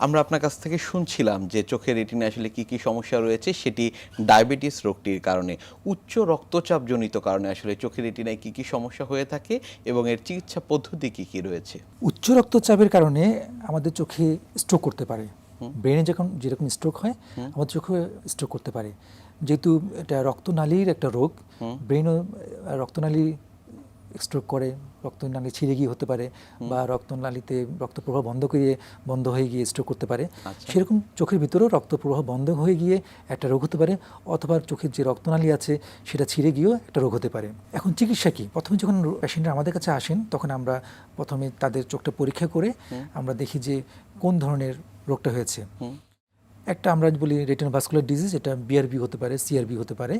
আমরা আপনার কাছ থেকে শুনছিলাম যে চোখের রেটিনে আসলে কি কি সমস্যা রয়েছে সেটি ডায়াবেটিস রোগটির কারণে উচ্চ রক্তচাপ জনিত কারণে আসলে চোখের রেটিনায় কি কি সমস্যা হয়ে থাকে এবং এর চিকিৎসা পদ্ধতি কি কি রয়েছে? উচ্চ রক্তচাপের কারণে আমাদের চোখে স্ট্রোক করতে পারে। ব্রেনে যখন যেরকম স্ট্রোক হয় আমাদের চোখে স্ট্রোক করতে পারে। যেহেতু এটা রক্তনালীর একটা রোগ ব্রেনও রক্তনালী স্ট্রোক করে রক্তনালী ছিঁড়ে গিয়ে হতে পারে বা রক্তনালীতে রক্ত প্রবাহ বন্ধ করে বন্ধ হয়ে গিয়ে স্ট্রোক করতে পারে। আচ্ছা। সেরকম চোখের ভিতরেও রক্ত প্রবাহ বন্ধ হয়ে গিয়ে একটা রোগ হতে পারে অথবা চোখের যে রক্তনালী আছে সেটা ছিঁড়ে গিয়েও একটা রোগ হতে পারে। এখন চিকিৎসা কি? প্রথমে যখন পেশেন্টরা আমাদের কাছে আসেন তখন আমরা প্রথমে তাদের চোখটা পরীক্ষা করে আমরা দেখি যে কোন ধরনের রোগটা হয়েছে। একটা আমরা বলি রেটিনাল ভাস্কুলার ডিজিজ এটা বিআরবি হতে পারে সিআরবি হতে পারে।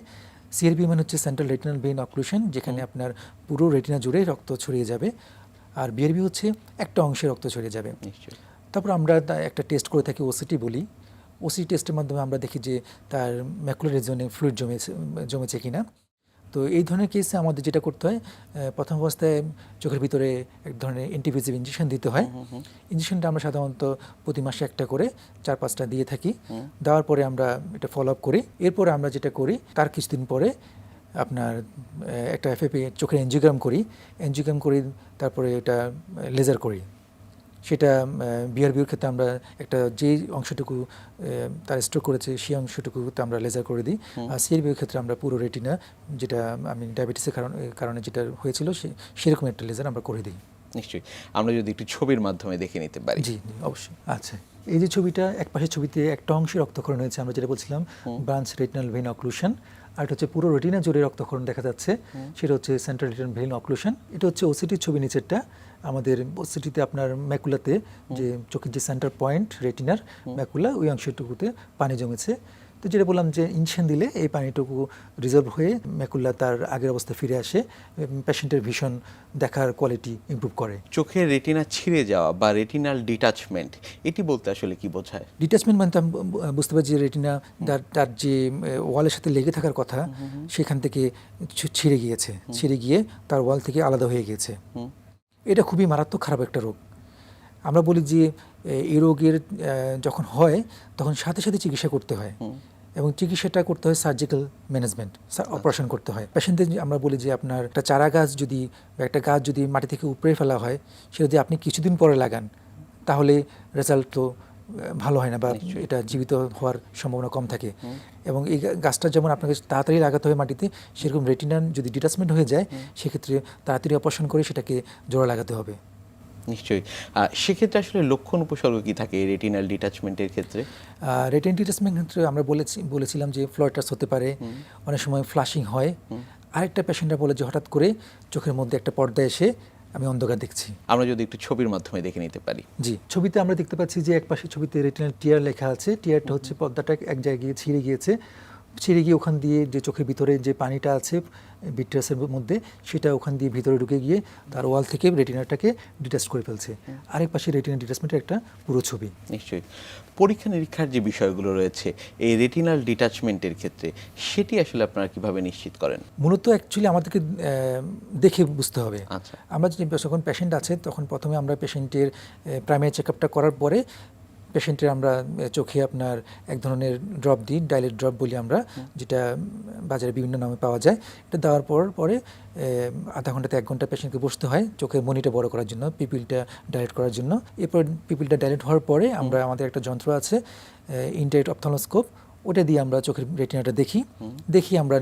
সিআরবি মানে হচ্ছে সেন্ট্রাল রেটিনাল বেইন অক্লুশন যেখানে আপনার পুরো রেটিনা জুড়ে রক্ত ছড়িয়ে যাবে। আর বিআরবি হচ্ছে একটা অংশে রক্ত ছড়িয়ে যাবে। তারপর আমরা একটা টেস্ট করে থাকি ওসিটি বলি। ওসি টেস্টের মাধ্যমে আমরা দেখি যে তার ম্যাকুলার রিজনে ফ্লুইড জমেছে জমেছে কিনা। তো এই ধরনের কেসে আমাদের যেটা করতে হয় প্রথম অবস্থায় চোখের ভিতরে এক ধরনের অ্যান্টিভিজিভ ইঞ্জেকশন দিতে হয়। ইঞ্জেকশনটা আমরা সাধারণত প্রতি মাসে একটা করে চার পাঁচটা দিয়ে থাকি। দেওয়ার পরে আমরা এটা ফলো আপ করি। এরপরে আমরা যেটা করি তার কিছুদিন পরে আপনার একটা এফএপি চোখের এনজিওগ্রাম করি। এনজিওগ্রাম করি তারপরে এটা লেজার করি। সেটা বিআরবিউর ক্ষেত্রে আমরা একটা যে অংশটুকু তার স্ট্রোক করেছে সেই অংশটুকুতে আমরা লেজার করে দিই। আর সিআরবিউর ক্ষেত্রে আমরা পুরো রেটিনা যেটা আমি ডায়াবেটিসের কারণে কারণে যেটা হয়েছিল সে সেরকম একটা লেজার আমরা করে দিই। নিশ্চয়ই। আমরা যদি একটু ছবির মাধ্যমে দেখে নিতে পারি। জি, অবশ্যই। আচ্ছা। এই যে ছবিটা এক পাশের ছবিতে একটা অংশে রক্তক্ষরণ হয়েছে আমরা যেটা বলছিলাম ব্রাঞ্চ রেটিনাল ভেন অক্লুশন আর এটা হচ্ছে পুরো রেটিনা জুড়ে রক্তক্ষরণ দেখা যাচ্ছে সেটা হচ্ছে সেন্ট্রাল রেটিনাল ভেন অক্লুশন। এটা হচ্ছে ওসিটির ছবি নিচেরটা আমাদের ওসিটিতে আপনার ম্যাকুলাতে যে চোখের যে সেন্টার পয়েন্ট রেটিনার ম্যাকুলা ওই অংশটুকুতে পানি জমেছে। তো যেটা বললাম যে ইনজেকশন দিলে এই পানিটুকু রিজলভ হয়ে ম্যাকুল্লা তার আগের অবস্থায় ফিরে আসে পেশেন্টের ভীষণ দেখার কোয়ালিটি ইমপ্রুভ করে। চোখের রেটিনা ছিঁড়ে যাওয়া বা রেটিনাল ডিটাচমেন্ট এটি বলতে আসলে কি বোঝায়? ডিটাচমেন্ট মানে তো আমি বুঝতে পারছি যে রেটিনা তার তার যে ওয়ালের সাথে লেগে থাকার কথা সেখান থেকে ছিঁড়ে গিয়েছে। ছিঁড়ে গিয়ে তার ওয়াল থেকে আলাদা হয়ে গিয়েছে। এটা খুবই মারাত্মক খারাপ একটা রোগ। আমরা বলি যে এই রোগের যখন হয় তখন সাথে সাথে চিকিৎসা করতে হয়। এবং চিকিৎসাটা করতে হয় সার্জিক্যাল ম্যানেজমেন্ট অপারেশন করতে হয়। পেশেন্টদের আমরা বলি যে আপনার একটা চারা গাছ যদি বা একটা গাছ যদি মাটি থেকে উপড়ে ফেলা হয় সেটা যদি আপনি কিছুদিন পরে লাগান তাহলে রেজাল্ট তো ভালো হয় না বা এটা জীবিত হওয়ার সম্ভাবনা কম থাকে। এবং এই গাছটা যেমন আপনাকে তাড়াতাড়ি লাগাতে হয় মাটিতে সেরকম রেটিনান যদি ডিটাচমেন্ট হয়ে যায় সেক্ষেত্রে তাড়াতাড়ি অপারেশন করে সেটাকে জোড়া লাগাতে হবে। নিশ্চয়ই। সেক্ষেত্রে আসলে লক্ষণ উপসর্গ কি থাকে রেটিনাল ডিটাচমেন্টের ক্ষেত্রে? রেটিন ডিটাচমেন্ট ক্ষেত্রে আমরা বলেছি বলেছিলাম যে ফ্লয়টাস হতে পারে অনেক সময় ফ্লাশিং হয়। আরেকটা পেশেন্টরা বলে যে হঠাৎ করে চোখের মধ্যে একটা পর্দা এসে আমি অন্ধকার দেখছি। আমরা যদি একটু ছবির মাধ্যমে দেখে নিতে পারি। জি ছবিতে আমরা দেখতে পাচ্ছি যে এক পাশে ছবিতে রেটিনাল টিয়ার লেখা আছে। টিয়ারটা হচ্ছে পর্দাটা এক জায়গায় গিয়ে ছিঁড়ে গিয়েছে। ছিঁড়ে গিয়ে ওখান দিয়ে যে চোখের ভিতরে যে পানিটা আছে বিট্রাসের মধ্যে সেটা ওখান দিয়ে ভিতরে ঢুকে গিয়ে তার ওয়াল থেকে রেটিনাটাকে ডিটাচ করে ফেলছে। আরেক পাশে রেটিনা ডিটাচমেন্টের একটা পুরো ছবি। নিশ্চয়ই। পরীক্ষা নিরীক্ষার যে বিষয়গুলো রয়েছে এই রেটিনাল ডিটাচমেন্টের ক্ষেত্রে সেটি আসলে আপনারা কীভাবে নিশ্চিত করেন? মূলত অ্যাকচুয়ালি আমাদেরকে দেখে বুঝতে হবে। আচ্ছা। আমরা যখন পেশেন্ট আছে তখন প্রথমে আমরা পেশেন্টের প্রাইমারি চেক করার পরে পেশেন্টের আমরা চোখে আপনার এক ধরনের ড্রপ দিই ডাইলেট ড্রপ বলি আমরা যেটা বাজারে বিভিন্ন নামে পাওয়া যায়। এটা দেওয়ার পর পরে আধা ঘন্টাতে এক ঘণ্টা পেশেন্টকে বসতে হয় চোখের মনিটা বড় করার জন্য পিপিলটা ডাইলেট করার জন্য। এরপর পিপিলটা ডাইলেট হওয়ার পরে আমরা আমাদের একটা যন্ত্র আছে ইন্টারেট অপথলস্কোপ ওটা দিয়ে আমরা চোখের রেটিনাটা দেখি। দেখি আমরা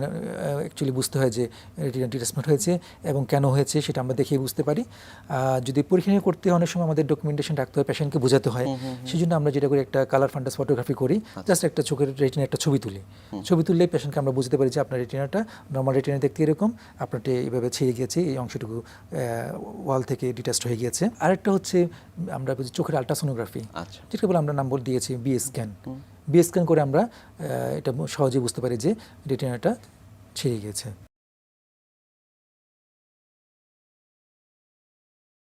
অ্যাকচুয়ালি বুঝতে হয় যে রেটিনা ডিটাচমেন্ট হয়েছে এবং কেন হয়েছে সেটা আমরা দেখেই বুঝতে পারি। আর যদি পরীক্ষা করতে হয় অনেক সময় আমাদের ডকুমেন্টেশন রাখতে হয় পেশেন্টকে বোঝাতে হয়। সেই জন্য আমরা যেটা করি একটা কালার ফান্ডাস ফটোগ্রাফি করি জাস্ট একটা চোখের রেটিনা একটা ছবি তুলি। ছবি তুললে পেশেন্টকে আমরা বুঝতে পারি যে আপনার রেটিনাটা নর্মাল রেটিনা দেখতে এরকম আপনারটা এইভাবে ছিঁড়ে গিয়েছে এই অংশটুকু ওয়াল থেকে ডিটাচড হয়ে গিয়েছে। আরেকটা হচ্ছে আমরা চোখের আলট্রাসোনোগ্রাফি আচ্ছা। যেটাকে বলে আমরা নাম্বার দিয়েছি বি স্ক্যান বি স্ক্যান করে আমরা এটা সহজে বুঝতে পারি যে রেটিনাটা ছিঁড়ে গিয়েছে।